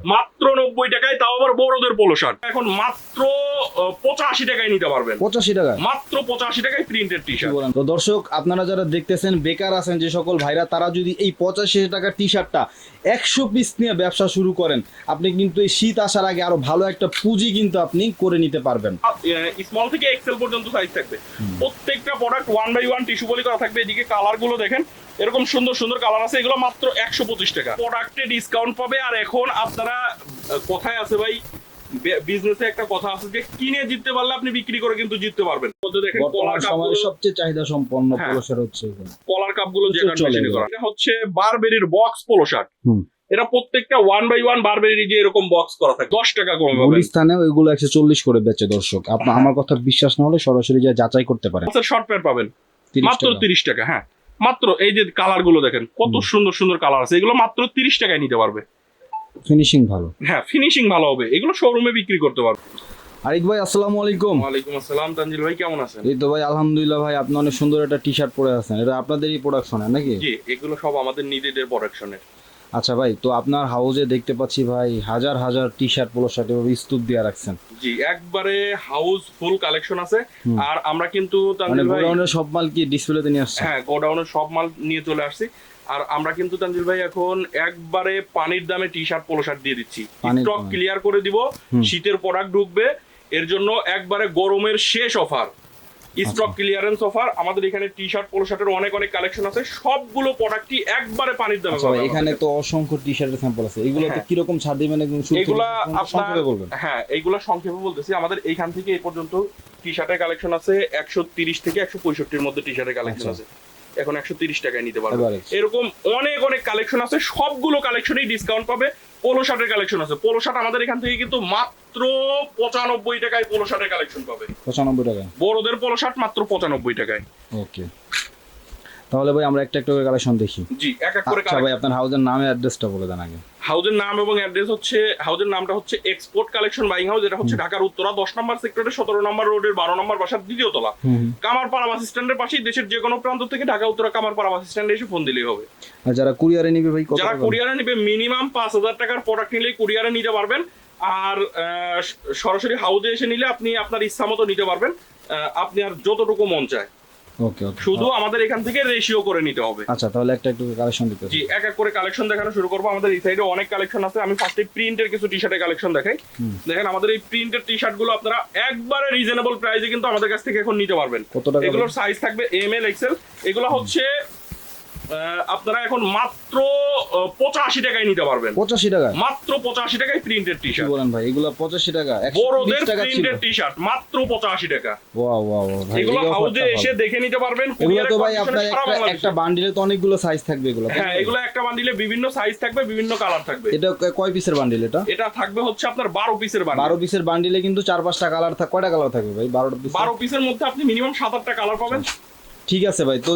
মাত্র নব্বই টাকায় তাও আবার বড়দের পোলো শার্ট এখন মাত্র পঁচাশি টাকায় নিতে পারবেন। পঁচাশি টাকা মাত্র পঁচাশি টাকায় প্রিন্টেড টি শার্ট? তো। দর্শক আপনারা যারা দেখতেছেন বেকার আছেন যে সকল ভাইরা তারা যদি এই পঁচাশি টাকার টি শার্টটা একশো পিস নিয়ে ব্যবসা শুরু করেন আপনি কিন্তু এই শীত আসার আগে আরও ভালো একটা পুঁজি কিন্তু আপনি করে নিতে পারবেন। স্মল থেকে এক্সেল পর্যন্ত সাইজ থাকবে। প্রত্যেকটা product one by one tissue poly করা থাকবে। এদিকে কালারগুলো দেখেন এরকম সুন্দর সুন্দর কালার আছে। এগুলো মাত্র একশো পঁচিশ টাকা। প্রোডাক্টে ডিসকাউন্ট পাবে। আর এখন আপনারা কথায় আছে ভাই? বিজনেসে একটা কথা আছে যে কিনে জিততে পারলে আপনি বিক্রি করে কিন্তু জিততে পারবেন। দেখেন কলার কাপ সবচেয়ে চাহিদা সম্পন্ন হ্যাঁ। শার্ট হচ্ছে কলার কাপগুলো চলে মেশিনে করা এটা হচ্ছে বারবেরির বক্স পোলো শার্ট এটা প্রত্যেকটা ওয়ান বাই ওয়ান বারবেরি যে এরকম বক্স করা থাকে। দশ টাকা কমে পাবেন। গুলিস্তানে ওইগুলো একশো চল্লিশ করে বেচে দর্শক। আপনার আমার কথা বিশ্বাস না হলে সরাসরি যা যাচাই করতে পারেন। শর্ট প্যান্ট পাবেন। মাত্র তিরিশ টাকা হ্যাঁ। মাত্র এই যে কালারগুলো দেখেন কত সুন্দর সুন্দর কালার আছে। এগুলো মাত্র তিরিশ টাকায় নিতে পারবে। ফিনিশিং ভালো। হ্যাঁ ফিনিশিং ভালো হবে। এগুলো শোরুমে বিক্রি করতে পারবে। আরিক ভাই আসসালামু আলাইকুম। ওয়ালাইকুম আসসালাম তানজিল ভাই কেমন আছেন? এই তো ভাই আলহামদুলিল্লাহ ভাই আপনি অনেক সুন্দর একটা টি শার্ট পরে আছেন। এটা আপনাদেরই প্রোডাকশনে নাকি? জি এগুলো সব আমাদের নিজেদের প্রোডাকশনের আচ্ছা ভাই তো আপনার হাউজে দেখতে পাচ্ছি ভাই হাজার হাজার টি শার্ট পোলো শার্ট এভাবে স্তূপ দিয়ে রাখছেন। জি একবারে হাউস ফুল কালেকশন আছে। আর আমরা কিন্তু মানে তানজিল ভাই গোডাউনের সব মাল কি ডিসপ্লেতে নিয়ে আসছে হ্যাঁ গোডাউনের সব মাল নিয়ে চলে আসছি। আর আমরা কিন্তু তানজিল ভাই এখন একবারে পানির দামে টি শার্ট পোলো শার্ট দিয়ে দিচ্ছি। স্টক ক্লিয়ার করে দিব শীতের প্রোডাক্ট ঢুকবে এর জন্য একবারে গরমের শেষ অফার স্টক ক্লিয়ারেন্স অফার আমাদের এখানে টি শার্ট পোলো শার্টের অনেক অনেক কালেকশন আছে সবগুলো প্রোডাক্টই একবারে পানির দামে আচ্ছা পাবেন এখানে তো অসংখ্য টি শার্টের স্যাম্পল আছে। এগুলো তো হ্যাঁ। কীরকম ছাড় দিবেন একদম শুরু থেকে এগুলা আপনার হ্যাঁ এইগুলা সংক্ষেপে বলতেছি। আমাদের এইখান থেকে এই পর্যন্ত টি শার্টের কালেকশন আছে একশো তিরিশ থেকে একশো পঁয়ষট্টির মধ্যে টি শার্টের কালেকশন আচ্ছা। আছে। এখন একশো তিরিশ টাকায় নিতে পারবে। এরকম অনেক অনেক কালেকশন আছে সবগুলো কালেকশনেই ডিসকাউন্ট পাবে। পোলো শার্টের কালেকশন আছে। পোলো শার্ট আমাদের এখান থেকে কিন্তু মাত্র পঁচানব্বই টাকায় পোলো শার্টের কালেকশন পাবে। পঁচানব্বই টাকা বড়দের পোলো শার্ট মাত্র পঁচানব্বই টাকায়। ওকে তাহলে ভাই আমরা একটা একটা করে কালেকশন দেখি। জি এক এক করে আচ্ছা ভাই আপনার হাউজের নামে অ্যাড্রেসটা বলে দেন আগে। হাউজের নাম এবং অ্যাড্রেস হচ্ছে হাউজের নামটা হচ্ছে এক্সপোর্ট কালেকশন বাইং হাউস এটা হচ্ছে ঢাকার উত্তরা দশ নম্বর সেক্টরের সতেরো নম্বর রোডের বারো নম্বর বাসার দ্বিতীয় তলা। কামারপাড়া বাস স্ট্যান্ডের পাশেই দেশের যে কোনো প্রান্ত থেকে ঢাকা উত্তরা কামারপাড়া বাস স্ট্যান্ডে এসে ফোন দিলেই হবে। আর যারা কুরিয়ারে নিবে ভাই কত যারা? কুরিয়ারে নেবে মিনিমাম পাঁচ হাজার টাকার প্রোডাক্ট নিলেই কুরিয়ারে নিতে পারবেন। আর সরাসরি হাউজে এসে নিলে আপনি আপনার ইচ্ছা মতো নিতে পারবেন। আপনি আর যতটুকু মন চায়। ওকে ওকে শুধু আমাদের এখান থেকে রেশিও করে নিতে হবে। আচ্ছা তাহলে একটা একটু কালেকশন দিতে জি এক এক করে কালেকশন দেখানো শুরু করব। আমাদের এই সাইডে অনেক কালেকশন আছে। আমি ফার্স্টে প্রিন্টের কিছু টি শার্টের কালেকশন দেখাই। দেখেন আমাদের এই প্রিন্টের টি শার্টগুলো আপনারা একবারে রিজনেবল প্রাইসে কিন্তু আমাদের কাছ থেকে এখন নিতে পারবেন। এগুলোর সাইজ থাকবে এম এল এক্সেল এগুলো হচ্ছে আপনারা এখন মাত্র পঁচাশি টাকায় নিতে পারবেন। পঁচাশি টাকা? মাত্র পঁচাশি টাকায় প্রিন্টেড টি শার্ট বলেন ভাই? এগুলো পঁচাশি টাকা বড়দের প্রিন্টেড টি শার্ট মাত্র পঁচাশি টাকা। ভাই এগুলো হাউজে এসে দেখে নিতে পারবেন এগুলো তো ভাই আপনার একটা বান্ডিলে তো অনেকগুলো সাইজ থাকবে এগুলো হ্যাঁ এগুলো একটা বান্ডিলে বিভিন্ন সাইজ থাকবে বিভিন্ন কালার থাকবে। এটা কয় পিসের বান্ডিল এটা? এটা থাকবে হচ্ছে আপনার বারো পিসের বান্ডিল বারো পিসের বান্ডিলে কিন্তু চার পাঁচটা কালার থাক কয়টা কালার থাকবে ভাই? বারোটা বারো পিসের মধ্যে আপনি মিনিমাম সাত আটটা কালার পাবেন। ঠিক আছে ভাই তো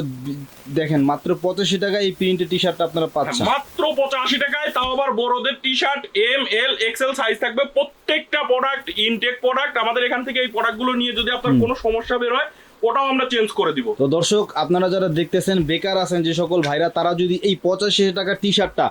দেখেন মাত্র পঁচাশি টাকায় এই প্রিন্টের টি শার্টটা আপনারা পাচ্ছেন। মাত্র পঁচাশি টাকায় তাও আবার বড়দের T shirt M L XL size থাকবে। প্রত্যেকটা প্রোডাক্ট ইনটেক প্রোডাক্ট আমাদের এখান থেকে এই প্রোডাক্টগুলো নিয়ে যদি আপনার কোনো সমস্যা বের হয় ওটাও আমরা চেঞ্জ করে দিব। তো দর্শক আপনারা যারা দেখতেছেন বেকার আছেন যে সকল ভাইরা তারা যদি এই পঁচাশি টাকার টি শার্টটা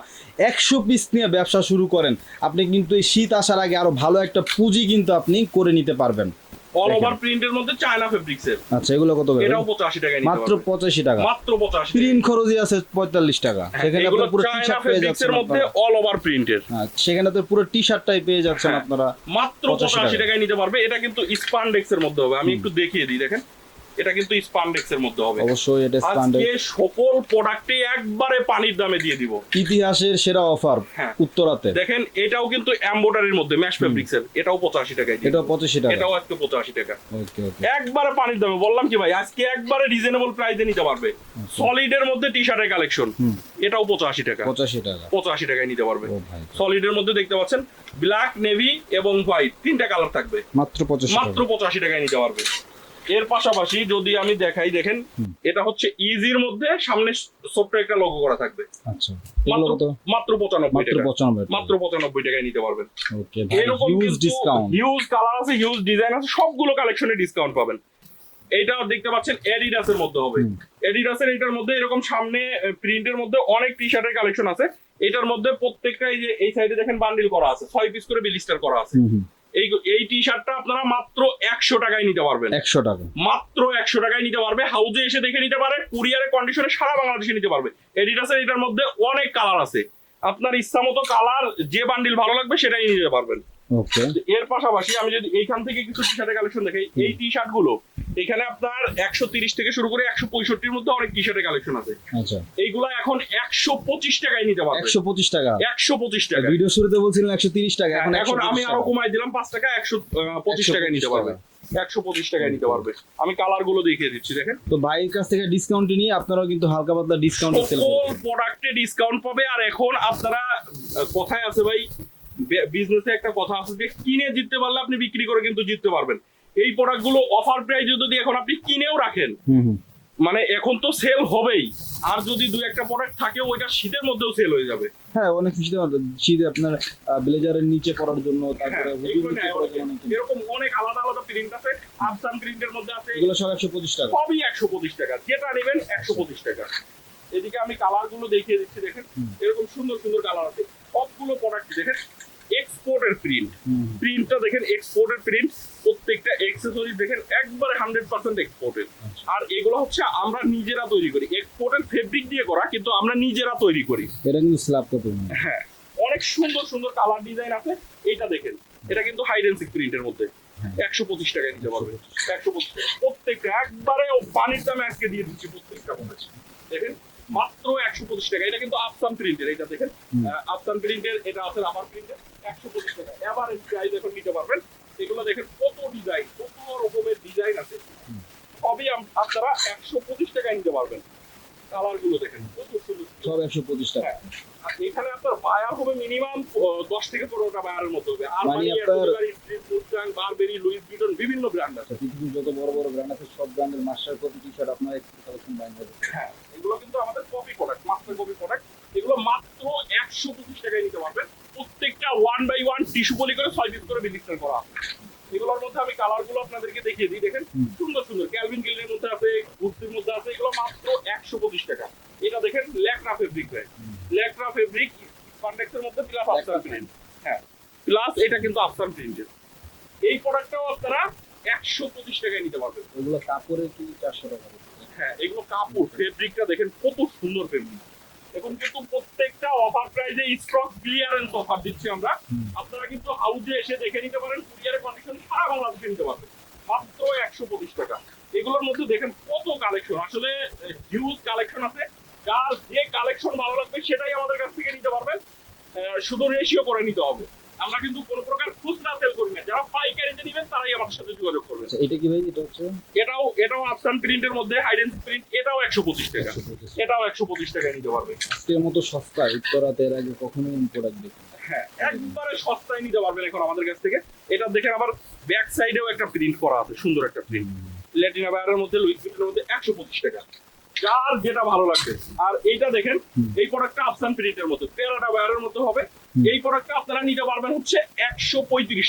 একশো পিস নিয়ে ব্যবসা শুরু করেন আপনি কিন্তু এই শীত আসার আগে আরও ভালো একটা পুঁজি কিন্তু আপনি করে নিতে পারবেন। অল ওভার প্রিন্টের মধ্যে চায়না ফেব্রিক্স এর। আচ্ছা এগুলো কত করে? এটাও 85 টাকা মাত্র পারবেন। পঁচাশি টাকা। মাত্র পঁচাশি প্রিন্ট খরচই আছে পঁয়তাল্লিশ টাকা। হ্যাঁ, সেখানে আপনি পুরো টি-শার্ট পেয়ে যাচ্ছেন এর মধ্যে আপনারা। অল ওভার প্রিন্টের হ্যাঁ, সেখানে তো পুরো টি শার্টটাই পেয়ে যাচ্ছেন হ্যাঁ। আপনারা। মাত্র 85 পঁচাশি টাকায়। নিতে পারবে। এটা কিন্তু স্পান্ডেক্স এর মধ্যে হবে। আমি একটু দেখিয়ে দিই দেখেন। এটা কিন্তু স্পান্ডেক্স এর মধ্যে হবে। অবশ্যই এটা স্ট্যান্ডার্ড আজকে সকল প্রোডাক্টে একবারে পানির দামে দিয়ে দিব। ইতিহাসের সেরা অফার হ্যাঁ। উত্তরাতে। দেখেন এটাও কিন্তু এমব্রয়ডারির মধ্যে ম্যাশ ফেব্রিক্স এর এটাও পঁচাশি টাকায় দিয়ে এটা দিব। পঁচাশি টাকা। এটাও আজকে পঁচাশি টাকা। ওকে ওকে। একবারে পানির দামে বললাম কি ভাই আজকে একবারে রিজনেবল প্রাইসে নিতে পারবে। সলিড এর মধ্যে টি শার্টের কালেকশন এটাও পঁচাশি টাকা। পঁচাশি টাকা। পঁচাশি টাকায় নিতে পারবে। সলিড এর মধ্যে দেখতে পাচ্ছেন ব্ল্যাক নেভি এবং হোয়াইট তিনটা কালার থাকবে। মাত্র পঁচাশি মাত্র টাকা। পঁচাশি টাকায় নিতে পারবে। এর পাশাপাশি যদি আমি দেখাই দেখেন এটা হচ্ছে ইজির মধ্যে সামনে ছোট্ট একটা লোগো করা থাকবে। আচ্ছা। মাত্র পঁচানব্বই মাত্র টাকা। পঁচানব্বই মাত্র পঁচানব্বই টাকায় নিতে পারবেন। এরকম হিউজ ডিসকাউন্ট হিউজ কালার আছে হিউজ ডিজাইন আছে সবগুলো কালেকশনে ডিসকাউন্ট পাবেন। এইটা দেখতে পাচ্ছেন এডিডাস এর মধ্যে হবে। এডিডাসের এটার মধ্যে এরকম সামনে প্রিন্টের মধ্যে অনেক টি শার্টের কালেকশন আছে। এটার মধ্যে প্রত্যেকটা এই যে এই সাইডে দেখেন বান্ডিল করা আছে ছয় পিস করে বিলিস্টার করা আছে। এই এই টি শার্টটা আপনারা মাত্র একশো টাকায় নিতে পারবেন। একশো টাকা। মাত্র একশো টাকায় নিতে পারবে। হাউজে এসে দেখে নিতে পারে কুরিয়ারের কন্ডিশনে সারা বাংলাদেশে নিতে পারবে। এডিডাসের এটার মধ্যে অনেক কালার আছে। আপনার ইচ্ছা মতো কালার যে বান্ডিল ভালো লাগবে সেটাই নিতে পারবেন। এর পাশাপাশি আমি যদি এইখান থেকে কিছু টি শার্টের কালেকশন দেখাই এই টি শার্টগুলো এখানে আপনার একশো তিরিশ থেকে শুরু করে একশো পঁয়ষট্টির মধ্যে অনেক টি কালেকশন আছে। আচ্ছা। এইগুলা এখন একশো পঁচিশ টাকায় নিতে পারবে। একশো পঁচিশ টাকা? একশো পঁচিশ টাকা। ভিডিও শুরুতে বলছিলেন একশো তিরিশ টাকা এখন এখন আমি আরও কমাই দিলাম পাঁচ টাকা একশো পঁচিশ টাকায় নিতে 125 পারবে। একশো পঁচিশ টাকায় নিতে পারবে। আমি কালারগুলো দেখিয়ে দিচ্ছি দেখেন। তো ভাইয়ের কাছ থেকে ডিসকাউন্ট নিয়ে আপনারাও কিন্তু হালকা পাতলা ডিসকাউন্ট প্রোডাক্টে ডিসকাউন্ট পাবে আর এখন আপনারা কথায় আছে ভাই বিজনেসে একটা কথা আছে যে কিনে জিততে পারলে আপনি বিক্রি করে কিন্তু জিততে পারবেন। এই প্রোডাক্টগুলো অফার প্রাইজে যদি এখন আপনি কিনেও রাখেন মানে এখন তো সেল হবেই। আর যদি দু একটা প্রোডাক্ট থাকে ওইটা শীতের মধ্যেও সেল হয়ে যাবে। হ্যাঁ অনেক শীতে শীতে আপনার ব্লেজারের নিচে পরার জন্য তারপরে হ্যাঁ, অনেক- এরকম অনেক আলাদা আলাদা প্রিন্ট আছে। আফসান প্রিন্টের মধ্যে আছে। এগুলো সব একশো পঁচিশ টাকা। সবই একশো পঁচিশ টাকা। যেটা নেবেন একশো পঁচিশ টাকা। এদিকে আমি কালারগুলো দেখিয়ে দিচ্ছি দেখেন। এরকম সুন্দর সুন্দর কালার আছে। সবগুলো প্রোডাক্ট দেখেন। এক্সপোর্টের প্রিন্ট প্রিন্টটা দেখেন এক্সপোর্টের প্রিন্ট প্রত্যেকটা এক্সেসরি দেখেন একবারে হান্ড্রেড পার্সেন্ট এক্সপোর্টের। আর এগুলো হচ্ছে আমরা নিজেরা তৈরি করি। এক্সপোর্টের ফেব্রিক দিয়ে করা কিন্তু আমরা নিজেরা তৈরি করি। এটা কিন্তু স্ল্যাব হ্যাঁ। অনেক সুন্দর সুন্দর কালার ডিজাইন আছে। এইটা দেখেন এটা কিন্তু হাইডেন্সিক প্রিন্টের মধ্যে। হ্যাঁ। একশো পঁচিশ টাকায় নিতে পারবে। একশো পঁচিশ। প্রত্যেকটা একবারে পানির দামে আজকে দিয়ে দিচ্ছি প্রত্যেকটা মধ্যে দেখেন মাত্র একশো পঁচিশ টাকা। এটা কিন্তু আফসান প্রিন্টের এটা দেখেন। আফসান প্রিন্টের এটা আছে রাবার প্রিন্টের একশো পঁচিশ টাকা। এবার প্রাইস এখন নিতে পারবেন। এগুলো দেখেন কত ডিজাইন কত রকমের ডিজাইন আছে। সবই আপনারা একশো পঁচিশ টাকায় নিতে পারবেন। কালার দেখেন কত সুন্দর সুন্দর। সব একশো পঁচিশ টাকা। আর এখানে আপনার বায়ার হবে মিনিমাম দশ থেকে পনেরোটা বায়ারের মতো হবে। আর মানে আপনার- বারবেরি লুইস ভিটন বিভিন্ন ব্র্যান্ড আছে। আচ্ছা পৃথিবীর যত বড় বড় ব্র্যান্ড আছে সব ব্র্যান্ডের মাস্টার কপি টি শার্ট আপনার কালেকশন বাইন হবে। হ্যাঁ এগুলো কিন্তু আমাদের copy product master copy product এগুলো মাত্র একশো পঁচিশ টাকায় নিতে পারবেন প্রত্যেকটা one by one tissue poly করে ছয় পিস করে বিলিস্টার করা এগুলোর মধ্যে আমি কালারগুলো আপনাদেরকে দেখিয়ে দিই দেখেন? সুন্দর সুন্দর। ক্যালভিন গিলের মধ্যে আছে কুর্তির মধ্যে আছে এগুলো মাত্র একশো পঁচিশ টাকা। এটা দেখেন Lycra fabric brand Lycra fabric কন্টেক্সের মধ্যে প্লাস আফসান প্রিন্ট হ্যাঁ প্লাস এটা কিন্তু আফসান প্রিন্টের এই প্রোডাক্টটাও আপনারা একশো পঁচিশ টাকায় নিতে পারবেন। এগুলো কাপড়ের কি চারশো টাকা? হ্যাঁ এগুলো কাপড় ফেব্রিকটা দেখেন কত সুন্দর ফেব্রিক এখন কিন্তু প্রত্যেকটা অফার প্রাইজে স্টক ক্লিয়ারেন্স অফার দিচ্ছি আমরা। আপনারা কিন্তু হাউজে এসে দেখে নিতে পারেন কুরিয়ারের কন্ডিশন সারা বাংলাদেশে নিতে পারবেন। মাত্র একশো পঁচিশ টাকা। এগুলোর মধ্যে দেখেন কত কালেকশন আসলে হিউজ কালেকশন আছে। যার যে কালেকশন ভালো লাগবে সেটাই আমাদের কাছ থেকে নিতে পারবেন। শুধু রেশিও করে নিতে হবে। আমরা কিন্তু কোনো প্রকার খুচরা সেল করি না। যারা পাইকারিতে নেবেন তারাই আমাদের সাথে যোগাযোগ করবেন। আচ্ছা এটা কি ভাই? এটা হচ্ছে? এটাও এটাও আফসান প্রিন্টের মধ্যে হাইডেন্স প্রিন্ট এটাও একশো পঁচিশ টাকা। এটাও একশো পঁচিশ টাকায় নিতে পারবে। আজকের মতো সস্তা উত্তরাতে এর আগে কখনোই প্রোডাক্ট দেখি হ্যাঁ একবারে সস্তায় নিতে পারবেন এখন আমাদের কাছ থেকে। এটা দেখেন আবার ব্যাক সাইডেও একটা প্রিন্ট করা আছে সুন্দর একটা প্রিন্ট ল্যাটিনা বায়ারের মধ্যে লুইস ভিটনের মধ্যে একশো পঁচিশ টাকা। যার যেটা ভালো লাগবে। আর এইটা দেখেন। এই প্রোডাক্টটা আফসান প্রিন্টের মধ্যে তেরোটা বায়ারের মধ্যে হবে। এই প্রোডাক্টটা আপনারা নিতে পারবেন হচ্ছে একশো পঁয়ত্রিশ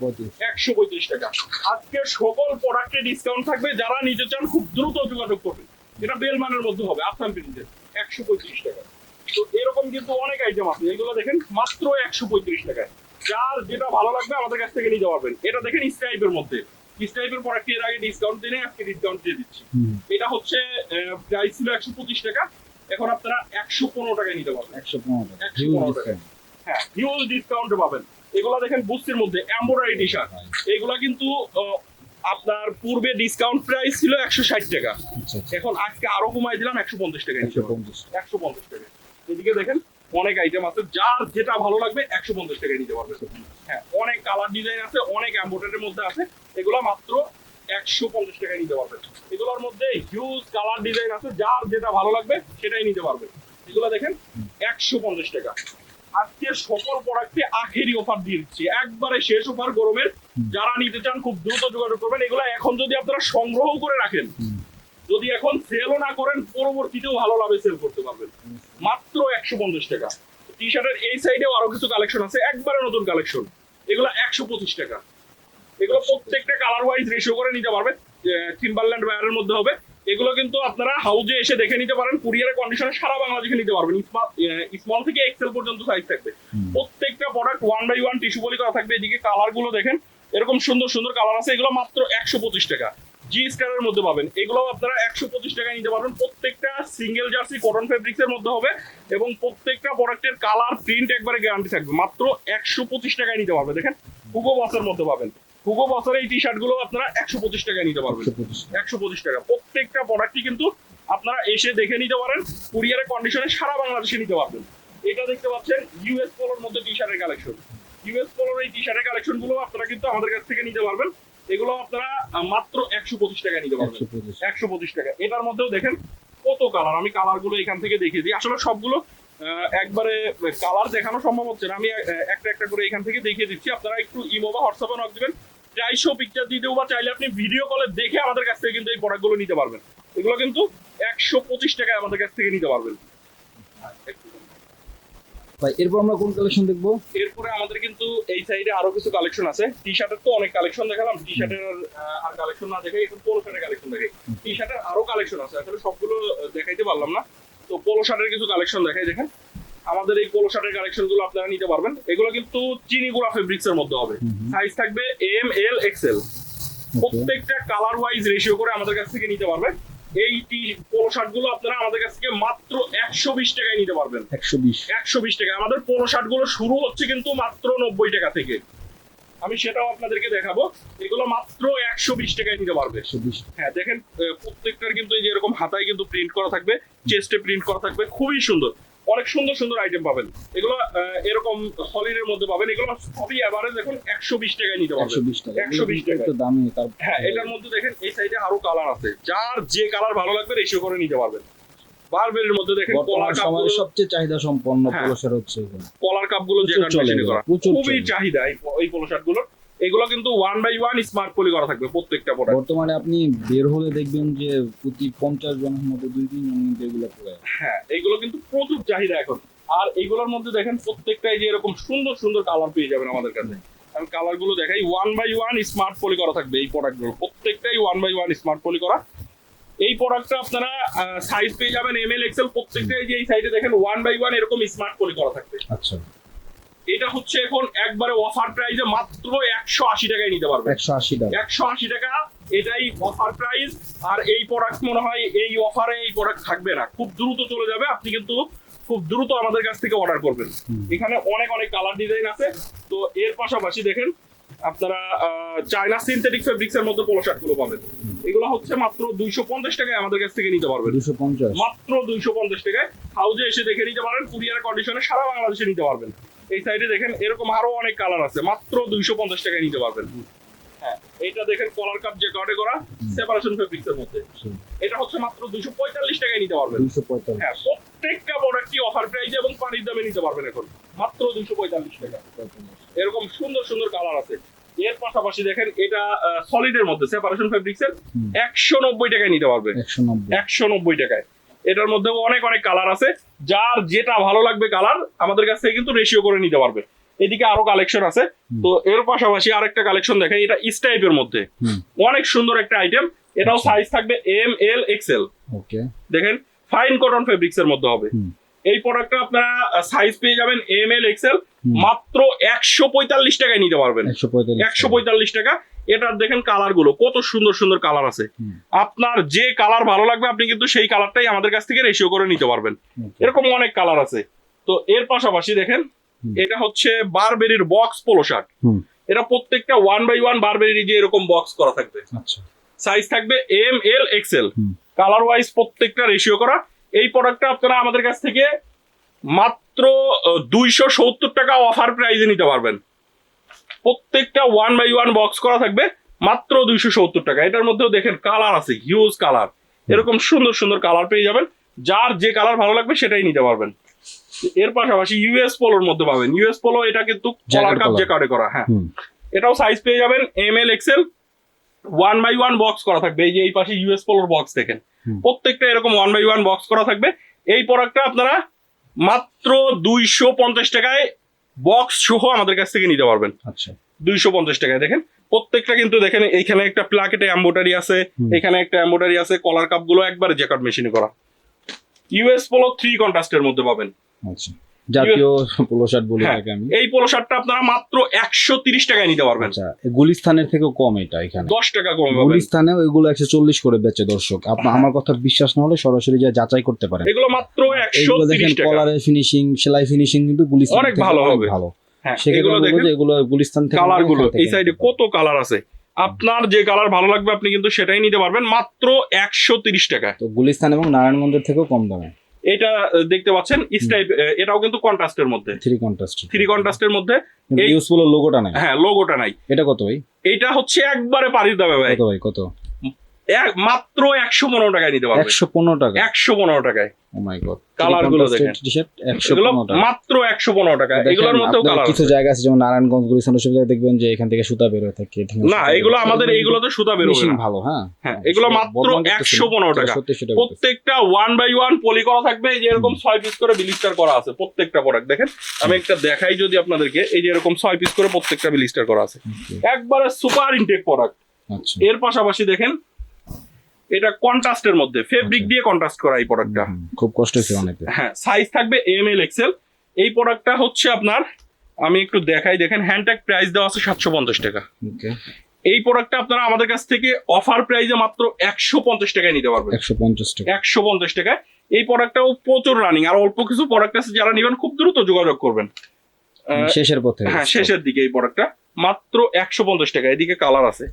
পঁয়ত্রিশ। একশো পঁয়ত্রিশ টাকা। আজকে সকল প্রোডাক্টে ডিসকাউন্ট থাকবে। যারা নিতে চান খুব দ্রুত যোগাযোগ করবেন। এটা বেলমানের মধ্যে হবে আসাম প্রিন্টের একশো পঁয়ত্রিশ টাকা তো এরকম কিন্তু অনেক আইটেম আছে এগুলো দেখেন মাত্র একশো পঁয়ত্রিশ টাকায়। যার যেটা ভালো লাগবে আমাদের কাছ থেকে নিতে পারবেন। এটা দেখেন স্ট্রাইপের মধ্যে। স্ট্রাইপের প্রোডাক্টের আগে ডিসকাউন্ট দিনে আজকে ডিসকাউন্ট দিয়ে দিচ্ছি। এটা হচ্ছে প্রাইস ছিল একশো পঁচিশ টাকা। এখন আপনারা একশো পনেরো টাকায় নিতে পারবেন। একশো পনেরো টাকা। 115 Huge টাকা। হ্যাঁ হিউজ ডিসকাউন্ট পাবেন। এগুলা দেখেন বুস্তির মধ্যে এম্বোরারি টি শার্ট এগুলা কিন্তু আপনার পূর্বে ডিসকাউন্ট প্রাইস ছিল একশো ষাট টাকা। আচ্ছা আচ্ছা। এখন আজকে আরও কমাই দিলাম একশো পঞ্চাশ টাকা একশো পঞ্চাশ একশো পঞ্চাশ টাকা এদিকে দেখেন অনেক আইটেম আছে যার যেটা ভালো লাগবে একশো পঞ্চাশ টাকায় নিতে পারবে হ্যাঁ অনেক কালার ডিজাইন আছে অনেক এম্বোটারের মধ্যে আছে এগুলো মাত্র একশো পঞ্চাশ টাকায় নিতে পারবে এগুলোর মধ্যে হিউজ কালার ডিজাইন আছে যার যেটা ভালো লাগবে সেটাই নিতে পারবে এগুলো দেখেন একশো পঞ্চাশ টাকা। আজকে সকল প্রোডাক্টে আখেরি অফার দিয়ে দিচ্ছি। একবারে শেষ অফার গরমের। যারা নিতে চান খুব দ্রুত যোগাযোগ করবেন। এগুলো এখন যদি আপনারা সংগ্রহ করে রাখেন যদি এখন সেলও না করেন পরবর্তীতেও ভালো লাভে সেল করতে পারবেন। মাত্র একশো পঞ্চাশ টাকা। টি শার্টের এই সাইডেও আরও কিছু কালেকশন আছে। একবারে নতুন কালেকশন এগুলো একশো পঁচিশ টাকা। এগুলো প্রত্যেকটা কালার ওয়াইজ রেশিও করে নিতে পারবে টিম্বারল্যান্ড বায়ারের মধ্যে হবে। এগুলো কিন্তু আপনারা হাউজে এসে দেখে নিতে পারেন। কুরিয়ারের কন্ডিশনে সারা বাংলাদেশে নিতে পারবেন। স্মল থেকে এক্সেল পর্যন্ত সাইজ থাকবে। প্রত্যেকটা product one by one tissue poly করা থাকবে। এদিকে কালারগুলো দেখেন এরকম সুন্দর সুন্দর কালার আছে। এগুলো মাত্র একশো পঁচিশ টাকা। জি স্টারের মধ্যে পাবেন। এগুলো আপনারা একশো পঁচিশ টাকায় নিতে পারবেন। প্রত্যেকটা সিঙ্গেল জার্সি কটন ফেব্রিক্স এর মধ্যে হবে এবং প্রত্যেকটা প্রোডাক্টের কালার প্রিন্ট একবারে গ্যারান্টি থাকবে। মাত্র একশো পঁচিশ টাকায় নিতে পারবে দেখেন হুগো বসের মধ্যে পাবেন। হুগো বসের এই টি শার্টগুলো আপনারা একশো পঁচিশ টাকায় নিতে পারবেন। একশো পঁচিশ। টাকা। প্রত্যেকটা প্রোডাক্টই কিন্তু আপনারা এসে দেখে নিতে পারেন কুরিয়ারের কন্ডিশনে সারা বাংলাদেশে নিতে পারবেন। এটা দেখতে পাচ্ছেন ইউএস পোলোর মধ্যে টি শার্টের কালেকশন ইউএস পোলোর এই টি শার্টের কালেকশনগুলো আপনারা কিন্তু আমাদের কাছ থেকে নিতে পারবেন। এগুলো আপনারা মাত্র একশো পঁচিশ টাকা নিতে পারবেন। একশো পঁচিশ। টাকা। এটার মধ্যেও দেখেন কত কালার আমি কালারগুলো এখান থেকে দেখিয়ে দিই। আসলে সবগুলো একবারে কালার দেখানো সম্ভব হচ্ছে না। আমি একটা একটা করে এখান থেকে দেখিয়ে দিচ্ছি। আপনারা একটু ইমো বা হোয়াটসঅ্যাপে নক দিবেন। চাইশো পিকচার দিয়ে দেবো বা চাইলে আপনি ভিডিও কলে দেখে আমাদের কাছ থেকে কিন্তু এই প্রোডাক্টগুলো নিতে পারবেন। এগুলো কিন্তু একশো পঁচিশ টাকায় আমাদের কাছ থেকে নিতে পারবেন। ভাই এরপর আমরা কোন কালেকশন দেখব? এরপরে আমাদের কিন্তু এই সাইডে আরও কিছু কালেকশন আছে। টি শার্টের তো অনেক কালেকশন দেখালাম। টি শার্টের আর কালেকশন না দেখে এখন পোলো শার্টের কালেকশন দেখে। টি শার্টের আরও কালেকশন আছে। আসলে সবগুলো দেখাইতে পারলাম না। তো পোলো শার্টের কিছু কালেকশন দেখাই দেখেন। আমাদের এই পোলো শার্টের কালেকশনগুলো আপনারা নিতে পারবেন। এগুলো কিন্তু চিনিগুড়া ফেব্রিক্স এর মধ্যে হবে। সাইজ থাকবে এম এল এক্সেল প্রত্যেকটা কালার ওয়াইজ রেশিও করে আমাদের কাছ থেকে নিতে পারবেন। এই টি পোলো শার্টগুলো আপনারা আমাদের কাছ থেকে মাত্র একশো বিশ টাকায় নিতে পারবেন। একশো বিশ। একশো বিশ টাকা আমাদের পোলো শার্টগুলো শুরু হচ্ছে কিন্তু মাত্র নব্বই টাকা থেকে। আমি সেটাও আপনাদেরকে দেখাবো। এগুলো মাত্র একশো বিশ টাকায় নিতে পারবে। একশো বিশ। হ্যাঁ দেখেন প্রত্যেকটার কিন্তু এই যে এরকম হাতায় কিন্তু প্রিন্ট করা থাকবে চেস্টে প্রিন্ট করা থাকবে খুবই সুন্দর। অনেক সুন্দর সুন্দর আইটেম পাবেন। এগুলো আহ, এরকম হলিডের মধ্যে পাবেন। এগুলো সবই এভারেজ এখন একশো বিশ টাকায় নিতে পারবেন একশো বিশ টাকা 120 টাকা। দামি হ্যাঁ এটার মধ্যে দেখেন এই সাইডে আরও কালার আছে। যার যে কালার ভালো লাগবে রেশিও করে নিতে পারবেন। মধ্যে দেখেন কলার সবচেয়ে চাহিদা সম্পন্ন হ্যাঁ। হচ্ছে এগুলো। কলার যে মেশিনে করা। খুবই চাহিদা এই এগুলো কিন্তু one by one smart poly করা থাকবে প্রত্যেকটা প্রোডাক্ট বর্তমানে আপনি বের হলে দেখবেন যে প্রতি পঞ্চাশ জনের মধ্যে দুই তিন জন কিন্তু এগুলো পরে হ্যাঁ এইগুলো কিন্তু প্রচুর চাহিদা এখন। আর এইগুলোর মধ্যে দেখেন প্রত্যেকটাই যে এরকম সুন্দর সুন্দর কালার পেয়ে যাবেন আমাদের কাছে। আমি কালারগুলো দেখাই। One by one smart poly করা থাকবে এই প্রোডাক্টগুলো। প্রত্যেকটাই one by one smart poly করা। এই প্রোডাক্টটা আপনারা সাইজ পেয়ে যাবেন এম এল এক্সেল প্রত্যেকটাই যে এই সাইডে দেখেন ওয়ান বাই ওয়ান এরকম স্মার্ট পলি করা থাকবে। আচ্ছা। এটা হচ্ছে এখন একবারে অফার প্রাইসে মাত্র একশো আশি টাকায় নিতে পারবে একশো আশি টাকা। একশো আশি টাকা এটাই অফার প্রাইস আর এই প্রোডাক্ট মনে হয় এই অফারে এই প্রোডাক্ট থাকবে না। খুব দ্রুত চলে যাবে আপনি কিন্তু খুব দ্রুত আমাদের কাছ থেকে অর্ডার করবেন। এখানে অনেক অনেক কালার ডিজাইন আছে। তো এর পাশাপাশি দেখেন আপনারা চায়না সিনথেটিক মধ্যে পোলো শার্টগুলো পাবেন। এগুলো হচ্ছে মাত্র দুইশো পঞ্চাশ টাকায় আমাদের কাছ থেকে নিতে পারবেন। দুশো পঞ্চাশ। মাত্র দুইশো পঞ্চাশ টাকায় হাউজে এসে দেখে নিতে পারেন কুরিয়ার কন্ডিশনে সারা বাংলাদেশে নিতে পারবেন। এই সাইডে দেখেন এরকম আরও অনেক কালার আছে মাত্র দুইশো পঞ্চাশ টাকায় নিতে পারবেন। হ্যাঁ এইটা দেখেন কলার কাপ যে কার্ডে করা সেপারেশন ফেব্রিক্স এর মধ্যে এটা হচ্ছে মাত্র দুইশো পঁয়তাল্লিশ টাকায় নিতে পারবেন। হ্যাঁ প্রত্যেকটা প্রোডাক্টই অফার প্রাইস এবং পানির দামে নিতে পারবেন এখন মাত্র দুইশো পঁয়তাল্লিশ টাকা এরকম সুন্দর সুন্দর কালার আছে। এর পাশাপাশি দেখেন এটা সলিডের মধ্যে সেপারেশন ফেব্রিক্স এর একশো নব্বই টাকায় নিতে পারবেন একশো নব্বই। টাকায়। এটার মধ্যেও অনেক অনেক কালার আছে। যার যেটা ভালো লাগবে কালার আমাদের কাছ থেকে কিন্তু রেশিও করে নিতে পারবে। এদিকে আরও কালেকশন আছে। তো এর পাশাপাশি আরেকটা কালেকশন দেখাই এটা ইস টাইপের মধ্যে। অনেক সুন্দর একটা আইটেম এটাও আচ্ছা। সাইজ থাকবে এম এল এক্সেল ওকে দেখেন ফাইন কটন ফেব্রিক্স এর মধ্যে হবে। এই প্রোডাক্টটা আপনারা সাইজ পেয়ে যাবেন এম এল এক্সেল মাত্র একশো পঁয়তাল্লিশ টাকায় নিতে পারবেন। একশো পঁয়তাল্লিশ টাকা। এটার দেখেন কালারগুলো কত সুন্দর সুন্দর কালার আছে। আপনার যে কালার ভালো লাগবে আপনি কিন্তু সেই কালারটাই আমাদের কাছ থেকে রেশিও করে নিতে পারবেন। এরকম অনেক কালার আছে। তো এর পাশাপাশি দেখেন এটা হচ্ছে বারবেরির বক্স পোলো শার্ট এটা প্রত্যেকটা ওয়ান বাই ওয়ান বারবেরি যে এরকম বক্স করা থাকবে। আচ্ছা। সাইজ থাকবে M L XL. Colour wise প্রত্যেকটা রেশিও করা। এই প্রোডাক্টটা আপনারা আমাদের কাছ থেকে মাত্র দুইশো সত্তর টাকা অফার প্রাইজে নিতে পারবেন। প্রত্যেকটা ওয়ান বাই ওয়ান বক্স করা থাকবে মাত্র দুইশো সত্তর টাকা। এটার মধ্যেও দেখেন কালার আছে হিউজ কালার এরকম সুন্দর সুন্দর কালার পেয়ে যাবেন। যার যে কালার ভালো লাগবে সেটাই নিতে পারবেন। এর পাশাপাশি ইউএস পোলোর মধ্যে পাবেন। ইউএস পোলো এটা কিন্তু কলার কাপ যে কার্ডে করা হ্যাঁ। এটাও সাইজ পেয়ে যাবেন M L XL one by one box করা থাকবে। এই যে এই পাশে ইউএস পোলোর বক্স দেখেন। প্রত্যেকটা এরকম ওয়ান বাই ওয়ান বক্স করা থাকবে। এই প্রোডাক্টটা আপনারা মাত্র দুইশো পঞ্চাশ টাকায় বক্স সহ আমাদের কাছ থেকে নিতে পারবেন। আচ্ছা। দুইশো পঞ্চাশ টাকায়। দেখেন প্রত্যেকটা কিন্তু দেখেন এইখানে একটা প্লাকেটে এম্বোটারি আছে এখানে একটা এম্বোটারি আছে কলার কাপগুলো একবারে জ্যাকার্ড মেশিনে করা। ইউএস পোলো থ্রি কন্ট্রাস্টের মধ্যে পাবেন। আচ্ছা। জাতীয় পোলো শার্ট বলি হ্যাঁ, তাকে আমি। এই পোলো শার্টটা আপনারা মাত্র একশো তিরিশ টাকায় নিতে পারবেন। আচ্ছা গুলিস্তানের থেকেও কম এটা এখানে। দশ টাকা কমে গুলিস্তানে ওইগুলো একশো চল্লিশ করে বেচে দর্শক। আপনার আমার কথা বিশ্বাস না হলে সরাসরি যা যাচাই করতে পারেন। এগুলো মাত্র একশো দেখেন কলারের ফিনিশিং সেলাই ফিনিশিং কিন্তু গুলিস্তান অনেক ভালো হবে। ভালো। হ্যাঁ সেক্ষেত্রে এগুলো দেখেন গুলিস্তান থেকে কালারগুলো এই সাইডে কত কালার আছে। আপনার যে কালার ভালো লাগবে আপনি কিন্তু সেটাই নিতে পারবেন। মাত্র একশো তিরিশ টাকা তো গুলিস্তান এবং নারায়ণগঞ্জের থেকেও কম দামে। এটা দেখতে পাচ্ছেন স্টাইপ এটাও কিন্তু কন্ট্রাস্টের মধ্যে। থ্রি কন্ট্রাস্ট থ্রি কন্ট্রাস্টের মধ্যে। ইউজফুল লোগোটা নাই। হ্যাঁ লোগোটা নাই। এটা কত ভাই? এটা হচ্ছে একবারে পানির দামে ভাই। কত ভাই? কত? মাত্র একশো পনেরো টাকায় নিতে পারবে। একশো পনেরো টাকা। Oh একশো পনেরো টাকায়। গড Colour গুলো দেখেন। এগুলো মাত্র একশো পনেরো টাকা। এগুলোর মধ্যেও কালার কিছু জায়গা আছে যেমন নারায়ণগঞ্জ গুলিস্তান ওসব জায়গায় দেখবেন যে এখান থেকে সুতা বের হয়ে থাকে। না এগুলো আমাদের এইগুলোতে সুতা বেরোবে Finishing না। ভালো হ্যাঁ? হ্যাঁ এগুলো মাত্র একশো পনেরো টাকা। প্রত্যেকটা ওয়ান বাই ওয়ান পলি করা থাকবে এই যে এরকম ছয় পিস করে বিলিস্টার করা আছে প্রত্যেকটা প্রোডাক্ট দেখেন আমি একটা দেখাই যদি আপনাদেরকে এই যে এরকম ছয় পিস করে প্রত্যেকটা বিলিস্টার করা আছে। একবারে সুপার ইনটেক প্রোডাক্টের পাশাপাশি দেখেন এটা কন্ট্রাস্টের মধ্যে ফেব্রিক দিয়ে কন্ট্রাস্ট করা এই প্রোডাক্টটা খুব কষ্ট হয়েছে অনেকে। হ্যাঁ সাইজ থাকবে এম এল এক্সেল এই প্রোডাক্টটা হচ্ছে আপনার আমি একটু দেখাই দেখেন হ্যান্ডট্যাগ প্রাইস দেওয়া আছে সাতশো পঞ্চাশ টাকা। এই প্রোডাক্টটা আপনারা আমাদের কাছ থেকে অফার প্রাইসে মাত্র একশো পঞ্চাশ টাকায় নিতে পারবেন। একশো পঞ্চাশ টাকা। একশো পঞ্চাশ টাকায়। এই প্রোডাক্টটাও প্রচুর রানিং আর অল্প কিছু প্রোডাক্ট আছে যারা নেবেন খুব দ্রুত যোগাযোগ করবেন। শেষের পথে। হ্যাঁ শেষের দিকে এই প্রোডাক্টটা মাত্র একশো পঞ্চাশ টাকা এদিকে কালার আছে।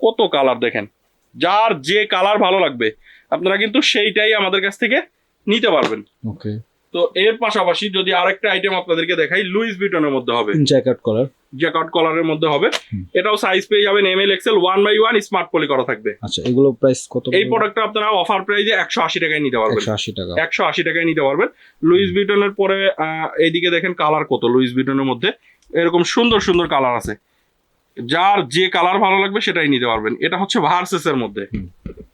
কত কালার দেখেন? যার যে কালার ভালো লাগবে আপনারা কিন্তু সেইটাই আমাদের কাছ থেকে নিতে পারবেন। ওকে। তো এর পাশাপাশি যদি আরেকটা আইটেম আপনাদেরকে দেখাই লুইস বিটনের মধ্যে হবে। জ্যাকেট কলার জ্যাকট কলারের মধ্যে হবে। এটাও সাইজ পেয়ে যাবেন M L XL one by one smart poly করা থাকবে। আচ্ছা এগুলো প্রাইস কত এই প্রোডাক্টটা আপনারা অফার প্রাইসে একশো আশি টাকায় নিতে পারবেন। একশো আশি টাকা। একশো আশি টাকায় নিতে পারবেন। লুইস বিটনের পরে এইদিকে দেখেন কালার কত। লুইস বিটনের মধ্যে এরকম সুন্দর সুন্দর কালার আছে। যার যে কালার ভালো লাগবে সেটাই নিতে পারবেন। এটা হচ্ছে ভার্সেসের মধ্যে।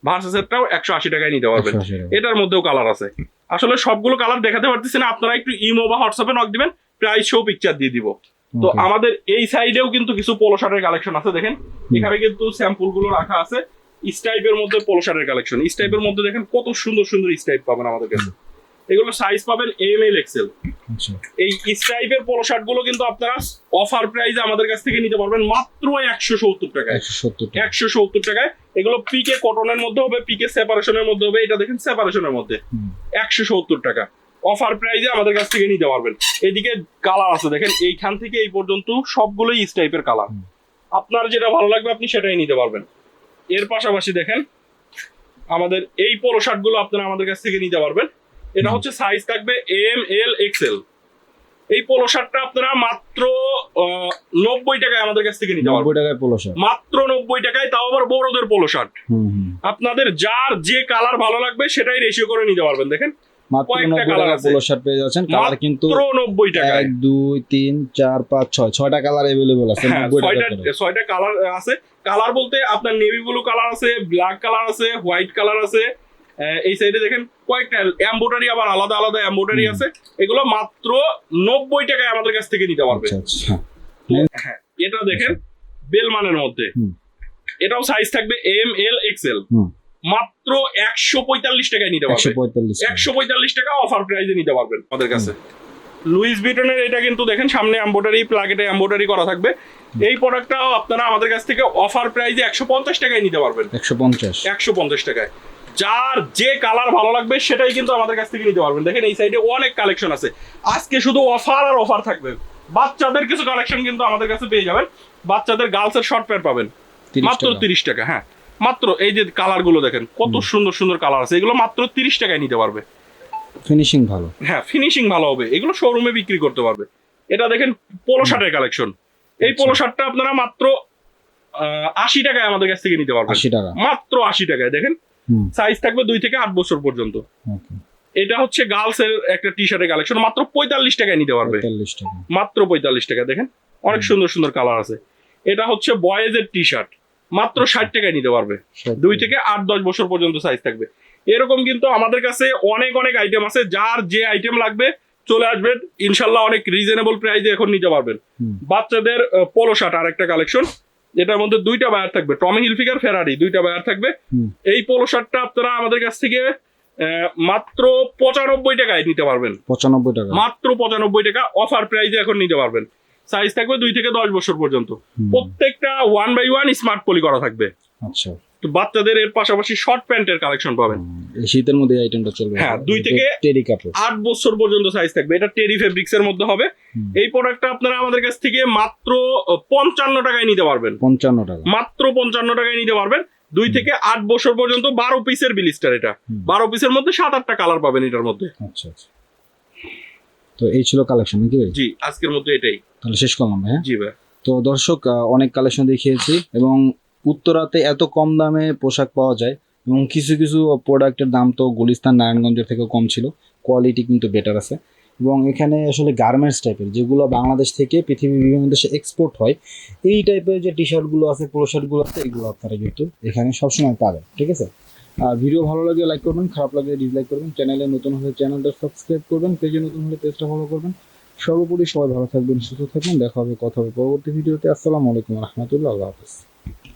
ভার্সেসেরটাও একশো আশি টাকায় নিতে পারবেন। এটার মধ্যেও কালার আছে। আসলে সবগুলো কালার দেখাতে পারতেছি না। আপনারা একটু ইমো বা হোয়াটসঅ্যাপে নক দিবেন প্রাইস শো পিকচার দিয়ে দিব। তো আমাদের এই সাইডেও কিন্তু কিছু পোলো শার্টের কালেকশন আছে দেখেন। এখানে কিন্তু স্যাম্পলগুলো রাখা আছে। স্টাইপের মধ্যে পোলো শার্টের কালেকশন স্টাইপের মধ্যে দেখেন কত সুন্দর সুন্দর স্টাইপ পাবেন আমাদের কাছে। এগুলো সাইজ পাবেন এম এল এক্সেল এই স্টাইপের পোলো শার্টগুলো কিন্তু আপনারা অফার প্রাইসে আমাদের কাছ থেকে নিতে পারবেন মাত্র একশো সত্তর টাকায়। একশো সত্তর টাকায়। এগুলো পিকে কটনের মধ্যে হবে পিকে সেপারেশনের মধ্যে হবে এটা দেখেন সেপারেশনের মধ্যে। একশো সত্তর টাকা। অফার প্রাইজে আমাদের কাছ থেকে নিতে পারবেন। এদিকে কালার আছে দেখেন এইখান থেকে এই পর্যন্ত সবগুলোই ইস টাইপের কালার আপনার যেটা ভালো লাগবে আপনি সেটাই নিতে পারবেন। এর পাশাপাশি দেখেন আমাদের এই পোলো শার্টগুলো আপনারা আমাদের কাছ থেকে নিতে পারবেন। এটা হচ্ছে সাইজ থাকবে এম এল এক্সেল এই পোলো শার্টটা আপনারা মাত্র নব্বই টাকায় আমাদের কাছ থেকে নিতে পারবেন। টাকায় পোলো শার্ট মাত্র নব্বই টাকায় তাও আবার বড়দের পোলো শার্ট আপনাদের যার যে কালার ভালো লাগবে সেটাই রেশিও করে নিতে পারবেন দেখেন। মাত্র কয়েকটা নব্বই টাকা পোলো শার্ট পেয়ে যাচ্ছেন। কালার কিন্তু নব্বই টাকায়। এক দুই তিন চার পাঁচ ছয়। ছয়টা কালার এভেলেবল আছে হ্যাঁ ছয়টা কালার আছে। কালার বলতে আপনার নেভি ব্লু কালার আছে ব্ল্যাক কালার আছে হোয়াইট কালার আছে। এই সাইডে দেখেন কয়েকটা এম্বোটারি আবার আলাদা আলাদা এম্বোটারি আছে। এগুলো মাত্র নব্বই টাকায় আমাদের কাছ থেকে নিতে পারবে। আচ্ছা আচ্ছা হ্যাঁ। এটা দেখেন বেলমানের মধ্যে। এটাও সাইজ থাকবে এম এল এক্সেল। মাত্র একশো পঁয়তাল্লিশ টাকায় নিতে একশো পারবে একশো পঁয়তাল্লিশ টাকা অফার প্রাইসে নিতে পারবেন আমাদের কাছে। লুইস বিটনের এটা কিন্তু দেখেন সামনে এম্বোটারি প্লাকেটে এম্বোটারি করা থাকবে। এই প্রোডাক্টটাও আপনারা আমাদের কাছ থেকে অফার প্রাইসে একশো পঞ্চাশ টাকায় নিতে পারবেন। একশো পঞ্চাশ। একশো পঞ্চাশ টাকায়। যার যে কালার ভালো লাগবে সেটাই কিন্তু আমাদের কাছ থেকে নিতে পারবেন। দেখেন এই সাইডে অনেক কালেকশন আছে। আজকে শুধু অফার আর অফার থাকবে। বাচ্চাদের কিছু কালেকশন কিন্তু আমাদের কাছে পেয়ে যাবেন। বাচ্চাদের গার্লসের শর্ট প্যান্ট পাবেন। মাত্র তিরিশ টাকা হ্যাঁ। মাত্র এই যে কালারগুলো দেখেন কত সুন্দর সুন্দর কালার আছে। এগুলো মাত্র তিরিশ টাকায় নিতে পারবে। ফিনিশিং ভালো। হ্যাঁ ফিনিশিং ভালো হবে। এগুলো শোরুমে বিক্রি করতে পারবে। এটা দেখেন পোলো শার্টের কালেকশন এই আচ্ছা। পোলো শার্টটা আপনারা মাত্র আশি টাকায় আমাদের কাছ থেকে নিতে পারবেন। আশি টাকা। মাত্র আশি টাকায়। দেখেন সাইজ থাকবে দুই থেকে আট বছর পর্যন্ত। এটা হচ্ছে গার্লস এর একটা টি শার্টের কালেকশন মাত্র পঁয়তাল্লিশ টাকায় নিতে পারবে। মাত্র পঁয়তাল্লিশ টাকা দেখেন? অনেক সুন্দর সুন্দর কালার আছে। এটা হচ্ছে বয়েজ এর টি শার্ট মাত্র আচ্ছা। ষাট টাকায় নিতে পারবে। দুই থেকে আট দশ বছর পর্যন্ত সাইজ থাকবে। এরকম কিন্তু আমাদের কাছে অনেক অনেক আইটেম আছে। যার যে আইটেম লাগবে চলে আসবেন। ইনশাল্লাহ অনেক রিজনেবল প্রাইসে এখন নিতে পারবেন। বাচ্চাদের পোলো শার্ট আর একটা কালেকশন এটার মধ্যে দুইটা বায়ার থাকবে। টমি হিলফিকার ফেরারি দুইটা বায়ার থাকবে। এই পোলো শার্টটা আপনারা আমাদের কাছ থেকে মাত্র পঁচানব্বই টাকায় নিতে পারবেন। পঁচানব্বই টাকা। মাত্র পঁচানব্বই টাকা অফার প্রাইসে এখন নিতে পারবেন। সাইজ থাকবে দুই থেকে দশ বছর পর্যন্ত। প্রত্যেকটা one by one smart poly করা থাকবে। আচ্ছা। তো বাচ্চাদের এর পাশাপাশি শর্ট প্যান্টের কালেকশন পাবেন। শীতের মধ্যে আইটেমটা চলবে। হ্যাঁ, দুই থেকে- টেরি কাপড়। আট বছর পর্যন্ত সাইজ থাকবে। এটা টেরি ফেব্রিক্স এর মধ্যে হবে। এই প্রোডাক্টটা আপনারা আমাদের কাছ থেকে মাত্র পঞ্চান্ন টাকায় নিতে পারবেন। পঞ্চান্ন টাকা। মাত্র পঞ্চান্ন টাকায় নিতে পারবেন। দুই থেকে আট বছর পর্যন্ত বারো পিসের বিলিস্টার এটা। বারো পিসের মধ্যে সাত আটটা কালার পাবেন এটার মধ্যে। আচ্ছা আচ্ছা। তো এই ছিল কালেকশন নাকি জি আজকের মধ্যে এটাই। তাহলে শেষ করলাম হ্যাঁ? জি ভাই। তো দর্শক অনেক কালেকশন দেখিয়েছি এবং উত্তরাতে এত কম দামে পোশাক পাওয়া যায় এবং কিছু কিছু প্রোডাক্টের দাম তো গুলিস্তান, নারায়ণগঞ্জের থেকে কম ছিল। কোয়ালিটি কিন্তু বেটার আছে। এবং এখানে আসলে গার্মেন্টস টাইপের যেগুলো বাংলাদেশ থেকে পৃথিবীর বিভিন্ন দেশে এক্সপোর্ট হয়, এই টাইপের যে টি শার্টগুলো আছে পোলো শার্টগুলো আছে, এগুলো আপনারা কিন্তু এখানে সবসময় পাবেন, ঠিক আছে? আর ভিডিও ভালো লাগলে লাইক করবেন, খারাপ লাগলে ডিসলাইক করবেন চ্যানেলে নতুন হলে চ্যানেলটা সাবস্ক্রাইব করবেন পেজে নতুন হলে পেজটা ফলো করবেন। সর্বোপরি সবাই ভালো থাকবেন, সুস্থ থাকবেন, দেখা হবে, কথা হবে পরবর্তী ভিডিওতে আসসালামু আলাইকুম রহমতুল্লাহ, আল্লাহ হাফিজ।